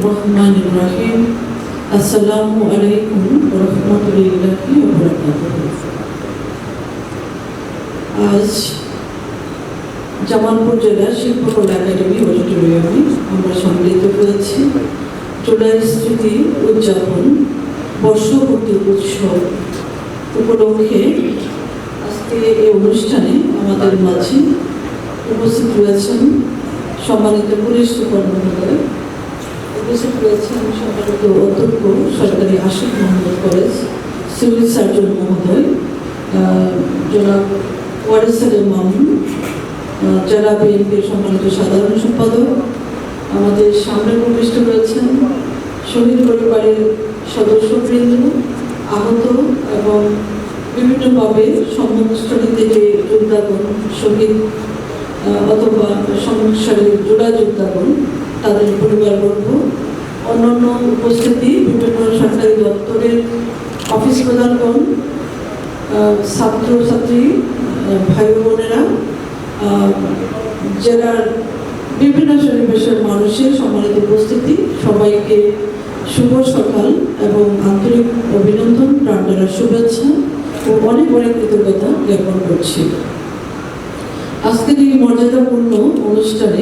الرحمن الرحيم السلام عليكم ورحمة الله وبركاته আজ জামালপুর জেলা শিল্পকলা একাডেমি অডিটোরিয়ামে আমরা সম্মিলিত হয়েছি জুলাই স্মৃতি উদযাপন বর্ষপূর্তি উৎসব উপলক্ষে আজকে এই অনুষ্ঠানে আমাদের মাঝে উপস্থিত রয়েছেন সম্মানিত পুলিশ সুপার মহোদয় উপস্থিত রয়েছেন সম্মানিত অধ্যক্ষ সরকারি Ashik Mohammad college civil surgeon মহোদয় জনাব ওয়ারিসারের মামুন জেলা বিএনপির সম্মানিত সাধারণ সম্পাদক। আমাদের সামনে উপবিষ্ট রয়েছেন শহীদ পরিবারের সদস্যবৃন্দ, আহত এবং বিভিন্নভাবে সম্মুখস্থলী থেকে যোগদান শহীদ অথবা সংসারে জোড়া যোগদান তাদের পরিবার পরিবারবর্গ অন্যান্য উপস্থিতি, বিভিন্ন সরকারি দপ্তরের অফিস প্রধানগণ ছাত্রছাত্রী ভাই বোনেরা জেলার বিভিন্ন পরিবেশের মানুষের সম্মানিত উপস্থিতি, সবাইকে শুভ সকাল এবং আন্তরিক অভিনন্দন প্রাণটারা শুভেচ্ছা ও অনেক অনেক কৃতজ্ঞতা জ্ঞাপন করছি। আজকের এই মর্যাদাপূর্ণ অনুষ্ঠানে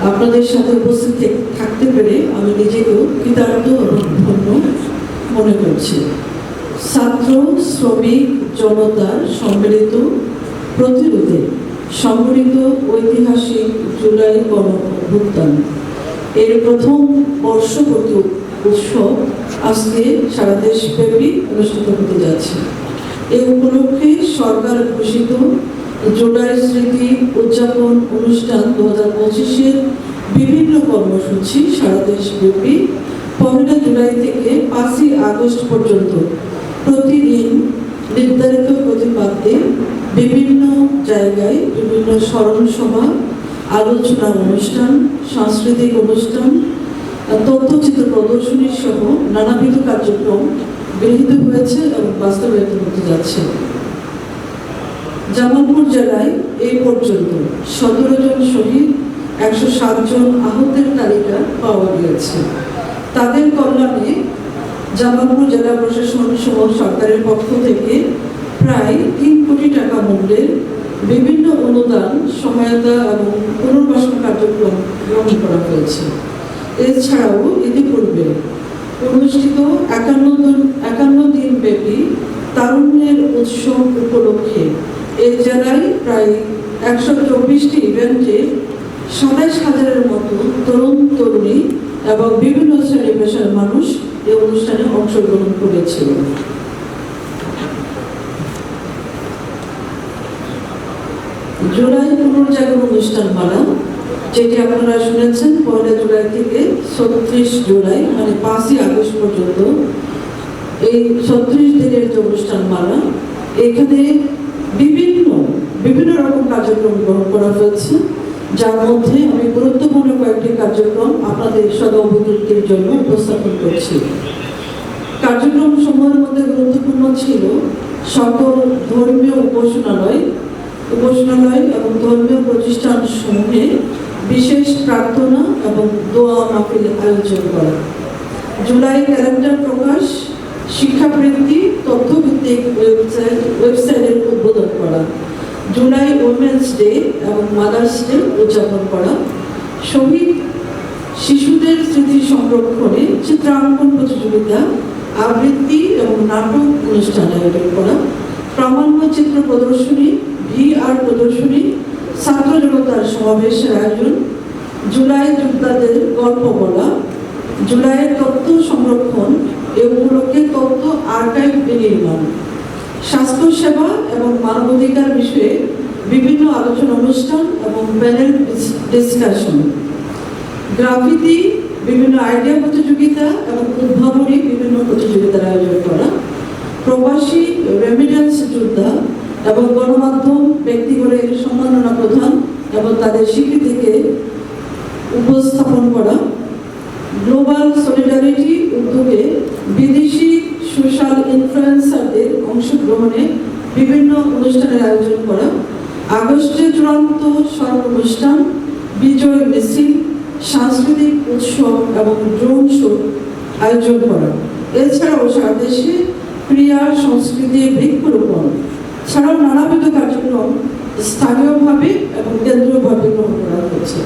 আপনাদের সাথে উপস্থিত থাকতে পেরে আমি নিজেকেও কৃতার্থ এবং ধন্য মনে করছি। ছাত্র, শ্রমিক, জনতার সম্মিলিত প্রতিরোধে সংগঠিত ঐতিহাসিক জুলাই গণ এর প্রথম বর্ষপূর্তি উৎসব আজকে সারা দেশব্যাপী অনুষ্ঠিত হতে যাচ্ছে। এই উপলক্ষে সরকার ঘোষিত জুলাই স্মৃতি উদযাপন অনুষ্ঠান দু হাজার পঁচিশের বিভিন্ন কর্মসূচি সারা দেশব্যাপী পহেলা জুলাই থেকে পাঁচই আগস্ট পর্যন্ত। প্রতিদিন নির্ধারিত প্রতিপাদ্যে বিভিন্ন জায়গায় বিভিন্ন স্মরণ সভা আলোচনা অনুষ্ঠান, সাংস্কৃতিক অনুষ্ঠান, তথ্যচিত্র প্রদর্শনী সহ নানাবিধ কার্যক্রম গৃহীত হয়েছে এবং বাস্তবায়িত হতে যাচ্ছে। জামালপুর জেলায় এই পর্যন্ত সতেরো জন শহীদ, একশো জন আহতের তালিকা পাওয়া গিয়েছে। তাদের কল্যাণে জামালপুর জেলা প্রশাসন সহ সরকারের পক্ষ থেকে প্রায় তিন কোটি টাকা মূল্যের বিভিন্ন অনুদান, সহায়তা এবং পুনর্বাসন কার্যক্রম গ্রহণ করা হয়েছে। এছাড়াও ইতিপূর্বে অনুষ্ঠিত একান্ন একান্ন দিন ব্যাপী তারুণ্যের উৎসব উপলক্ষে এই জেলায় প্রায় একশো চব্বিশটি ইভেন্টে সাতাইশ হাজারের মতো তরুণ, তরুণী এবং বিভিন্ন শ্রেণি পেশার মানুষ এই অনুষ্ঠানে অংশগ্রহণ করেছিল। জুলাই পুনর্জাগরণ অনুষ্ঠান মালা, যেটি আপনারা শুনেছেন, পয়লা জুলাই থেকে ছত্রিশ জুলাই মানে পাঁচই আগস্ট পর্যন্ত এই ছত্রিশ দিনের যে অনুষ্ঠান মালা, এখানে বিভিন্ন বিভিন্ন রকম কার্যক্রম গ্রহণ করা হয়েছে, যার মধ্যে আমি গুরুত্বপূর্ণ কয়েকটি কার্যক্রম আপনাদের সদা অবগতির জন্য উপস্থাপন করছি। কার্যক্রম সমূহের মধ্যে গুরুত্বপূর্ণ ছিল সকল ধর্মীয় উপাসনালয় উপাসনালয় এবং ধর্মীয় প্রতিষ্ঠান সমূহে বিশেষ প্রার্থনা এবং দোয়া মাহফিল আয়োজন করা। জুলাই ক্যালেন্ডার প্রকাশ, শিক্ষাবৃত্তি, তথ্যভিত্তিক ওয়েবসাইট, ওয়েবসাইটের জুলাই উইমেন্স ডে এবং মাদার্স ডে উদযাপন করা। শহীদ শিশুদের স্মৃতি সংরক্ষণে চিত্রাঙ্কন প্রতিযোগিতা, আবৃত্তি এবং নাটক অনুষ্ঠান আয়োজন করা। প্রামাণ্য চিত্র প্রদর্শনী, ভিআর প্রদর্শনী, ছাত্র জনতার সমাবেশের আয়োজন। জুলাই যোদ্ধাদের গল্প বলা। জুলাইয়ের তথ্য সংরক্ষণ এ উপলক্ষে তথ্য আর্কাইভ বিনির্মাণ স্বাস্থ্যসেবা এবং মানবাধিকার বিষয়ে বিভিন্ন আলোচনা অনুষ্ঠান এবং প্যানেল ডিসকাশন গ্রাফিতি, বিভিন্ন আইডিয়া প্রতিযোগিতা এবং উদ্ভাবনী বিভিন্ন প্রতিযোগিতার আয়োজন করা। প্রবাসী রেমিডেন্স যোদ্ধা এবং গণমাধ্যম ব্যক্তিগণের সম্মাননা প্রধান এবং তাদের স্বীকৃতিকে উপস্থাপন করা। গ্লোবাল সলিডারিটি উদ্যোগে বিদেশি সোশ্যাল ইনফ্লুয়েন্সারদের অংশগ্রহণে বিভিন্ন অনুষ্ঠানের আয়োজন করা। আগস্টে চূড়ান্ত স্মরণ অনুষ্ঠান বিজয় মিছিল, সাংস্কৃতিক উৎসব এবং ড্রোন শো আয়োজন করা। এছাড়াও সারা দেশে ক্রিয়া সংস্কৃতি, বৃক্ষরোপণ ছাড়াও নানাবিধ কার্যক্রম স্থানীয়ভাবে এবং কেন্দ্রীয়ভাবে গ্রহণ করা হয়েছে।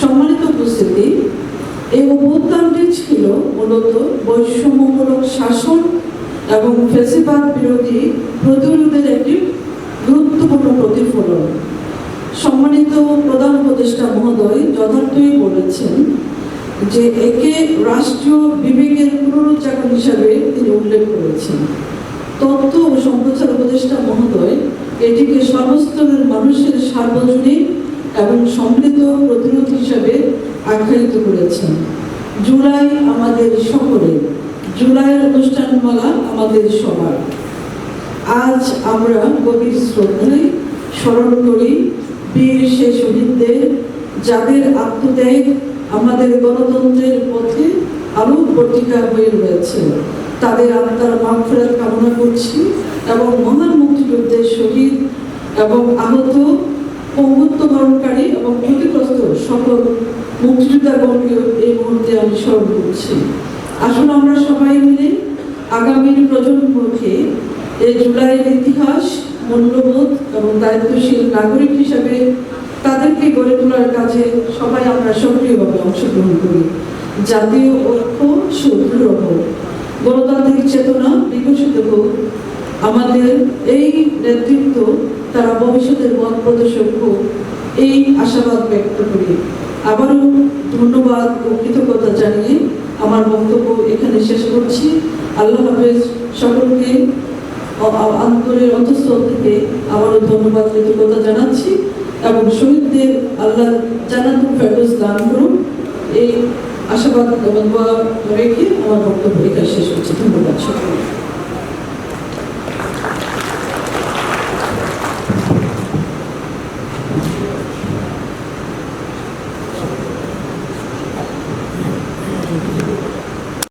সম্মানিত উপস্থিতি, এই অভ্যুত্থানটি ছিল মূলত বৈষম্যমূলক শাসন এবং ফেসিবাদ বিরোধী প্রতিরোধের একটি গুরুত্বপূর্ণ প্রতিফলন। সম্মানিত প্রধান উপদেষ্টা মহোদয়, যথার্থই বলেছেন যে একে রাষ্ট্রীয় বিবেকের পুনরুচ্চারণ হিসাবে তিনি উল্লেখ করেছেন। তথ্য ও সম্প্রচার উপদেষ্টা মহোদয় এটিকে সর্বস্তরের মানুষের সার্বজনীন এবং সমৃদ্ধ প্রতিরোধ হিসাবে আখ্যায়িত করেছেন। জুলাই আমাদের সকলের জুলাইয়ের অনুষ্ঠানমালা আমাদের সবার। আজ আমরা গভীর শ্রদ্ধায় স্মরণ করি বীর সে শহীদদের, যাদের আত্মত্যাগ আমাদের গণতন্ত্রের পথে আলোক পত্রিকা হয়ে রয়েছে। তাদের আত্মার মাগফিরাত কামনা করছি এবং মহান মুক্তিযুদ্ধের শহীদ এবং আহত পঙ্গুত্বকরণকারী এবং ক্ষতিগ্রস্ত সকল মুক্তিযোদ্ধাগণকে এই মুহূর্তে আমি স্মরণ করছি। আসুন আমরা সবাই মিলে আগামীর প্রজন্মকে এই জুলাইয়ের ইতিহাস, মূল্যবোধ এবং দায়িত্বশীল নাগরিক হিসাবে তাদেরকে গড়ে তোলার কাজে সবাই আমরা সক্রিয়ভাবে অংশগ্রহণ করি। জাতীয় ঐক্য সুদৃঢ় হোক গণতান্ত্রিক চেতনা বিকশিত হোক। আমাদের এই নেতৃত্ব তারা ভবিষ্যতের পথ প্রদর্শক হোক, এই আশাবাদ ব্যক্ত করি। আবারও ধন্যবাদ ও কৃতজ্ঞতা জানিয়ে আমার বক্তব্য এখানে শেষ করছি। আল্লাহ হাফেজ, সকলকে অ- অন্তঃস্থল থেকে আমারও ধন্যবাদ কৃতজ্ঞতা জানাচ্ছি এবং শহীদদের আল্লাহ জানাতু ফেরোজ দান করুন। এই আশাবাদ রেখে আমার বক্তব্য এখানে শেষ করছি। ধন্যবাদ